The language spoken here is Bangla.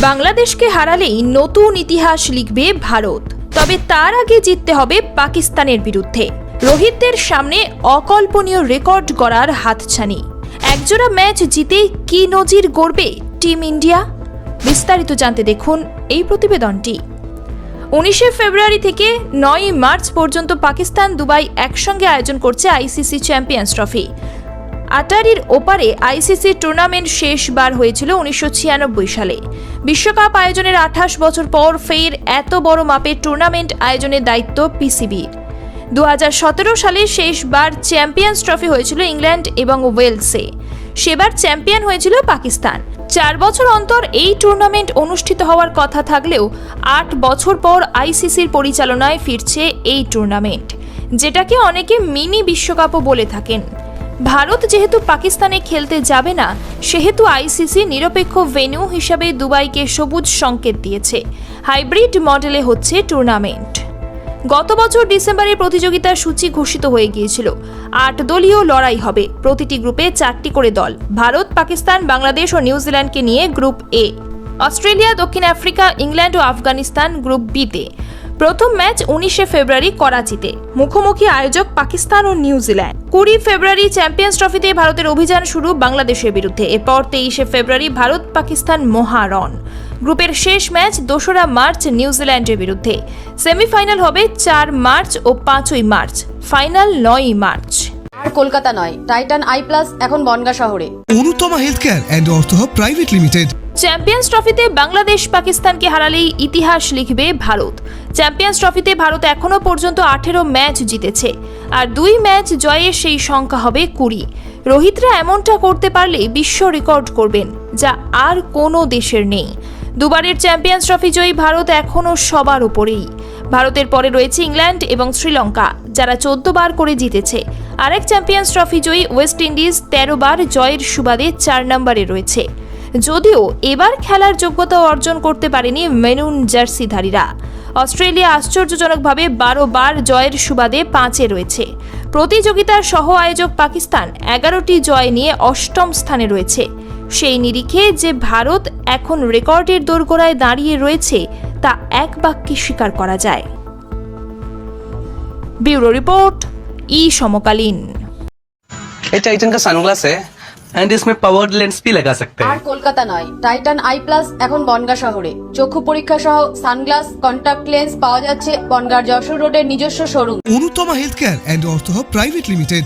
বাংলাদেশকে হারালেই নতুন ইতিহাস লিখবে ভারত। তবে তার আগে জিততে হবে পাকিস্তানের বিরুদ্ধে। রোহিতদের সামনে অকল্পনীয় রেকর্ড করার হাতছানি। একজোড়া ম্যাচ জিতে কি নজির গড়বে টিম ইন্ডিয়া? বিস্তারিত জানতে দেখুন এই প্রতিবেদনটি। উনিশে ফেব্রুয়ারি থেকে নয় মার্চ পর্যন্ত পাকিস্তান দুবাই একসঙ্গে আয়োজন করছে আইসিসি চ্যাম্পিয়ন্স ট্রফি। আটারির ওপারে আইসিসি টুর্নামেন্ট শেষবার হয়েছিল উনিশশো ছিয়ানব্বই সালে। বিশ্বকাপ আয়োজনের আঠাশ বছর পর ফের এত বড় মাপের টুর্নামেন্ট আয়োজনের দায়িত্ব পিসিবির দু হাজার সতেরো সালে শেষবার চ্যাম্পিয়ন্স ট্রফি হয়েছিল ইংল্যান্ড এবং ওয়েলসে। সেবার চ্যাম্পিয়ন হয়েছিল পাকিস্তান। চার বছর অন্তর এই টুর্নামেন্ট অনুষ্ঠিত হওয়ার কথা থাকলেও আট বছর পর আইসিসির পরিচালনায় ফিরছে এই টুর্নামেন্ট, যেটাকে অনেকে মিনি বিশ্বকাপও বলে থাকেন। ভারত যেহেতু পাকিস্তানে খেলতে যাবে না, সেহেতু আইসিসি নিরপেক্ষ ভেন্যু হিসাবে দুবাইকে সবুজ সংকেত দিয়েছে। হাইব্রিড মডেলে হচ্ছে টুর্নামেন্ট গত বছর ডিসেম্বরে প্রতিযোগিতার সূচি ঘোষিত হয়ে গিয়েছিল। আট দলীয় লড়াই হবে, প্রতিটি গ্রুপে চারটি করে দল, ভারত, পাকিস্তান, বাংলাদেশ ও নিউজিল্যান্ডকে নিয়ে গ্রুপ এ। অস্ট্রেলিয়া, দক্ষিণ আফ্রিকা, ইংল্যান্ড ও আফগানিস্তান গ্রুপ বিতে। প্রথম ম্যাচ উনিশে ফেব্রুয়ারি করাচিতে। মুখোমুখি আয়োজক পাকিস্তান ও নিউজিল্যান্ড কুড়ি ফেব্রুয়ারি চ্যাম্পিয়ন্স ট্রফিতে ভারতের অভিযান শুরু বাংলাদেশের বিরুদ্ধে। এরপর তেইশে ফেব্রুয়ারি ভারত পাকিস্তান মহারণ গ্রুপের শেষ ম্যাচ দোসরা মার্চ নিউজিল্যান্ডের বিরুদ্ধে। সেমিফাইনাল হবে চার মার্চ ও পাঁচই মার্চ। ফাইনাল নয়ই মার্চ। কলকাতা নয় টাইটান আই প্লাস এখন বনগা শহরে। Anutama health care and ortho hub private limited. Champions ট্রফিতে বাংলাদেশ পাকিস্তানকে হারালেই ইতিহাস লিখবে ভারত। চ্যাম্পিয়ন্স ট্রফিতে ভারত এখনও পর্যন্ত আঠেরো ম্যাচ জিতেছে আর দুই ম্যাচ জয়ে সেই সংখ্যা হবে কুড়ি। রোহিতরা এমনটা করতে পারলে বিশ্ব রেকর্ড করবেন যা আর কোনো দেশের নেই। দুবারের চ্যাম্পিয়ন্স ট্রফি জয়ী ভারত এখনও সবার উপরেই। ভারতের পরে রয়েছে ইংল্যান্ড এবং শ্রীলঙ্কা, যারা চোদ্দ বার করে জিতেছে। আরেক চ্যাম্পিয়ন্স ট্রফি জয়ী ওয়েস্ট ইন্ডিজ তেরো বার জয়ের সুবাদে চার নম্বরে রয়েছে। যদিও এবার খেলার যোগ্যতা অর্জন করতে পারেনি মেনুন জার্সিধারীরা। অস্ট্রেলিয়া আশ্চর্যজনকভাবে বারো বার জয়ের সুবাদে পাঁচে রয়েছে। প্রতিযোগিতার সহ আয়োজক পাকিস্তান এগারোটি জয় নিয়ে অষ্টম স্থানে রয়েছে। সেই নিরিখে যে ভারত এখন রেকর্ডের দোরগোড়ায় দাঁড়িয়ে রয়েছে তা এক বাক্যে স্বীকার করা যায় ব্যুরো রিপোর্ট ই সমকালীন ये टाइटन का सनग्लास है एंड इसमें पावर्ड लेंस भी लगा सकते আর हैं কলকাতা নয় টাইটান আই প্লাস এখন বনগা শহরে চক্ষু পরীক্ষা সহ সানগ্লাস কন্টাক্ট লেন্স পাওয়া যাচ্ছে বনগার যশোর রোডের নিজস্ব showroom Anutama health care and Artha hub private limited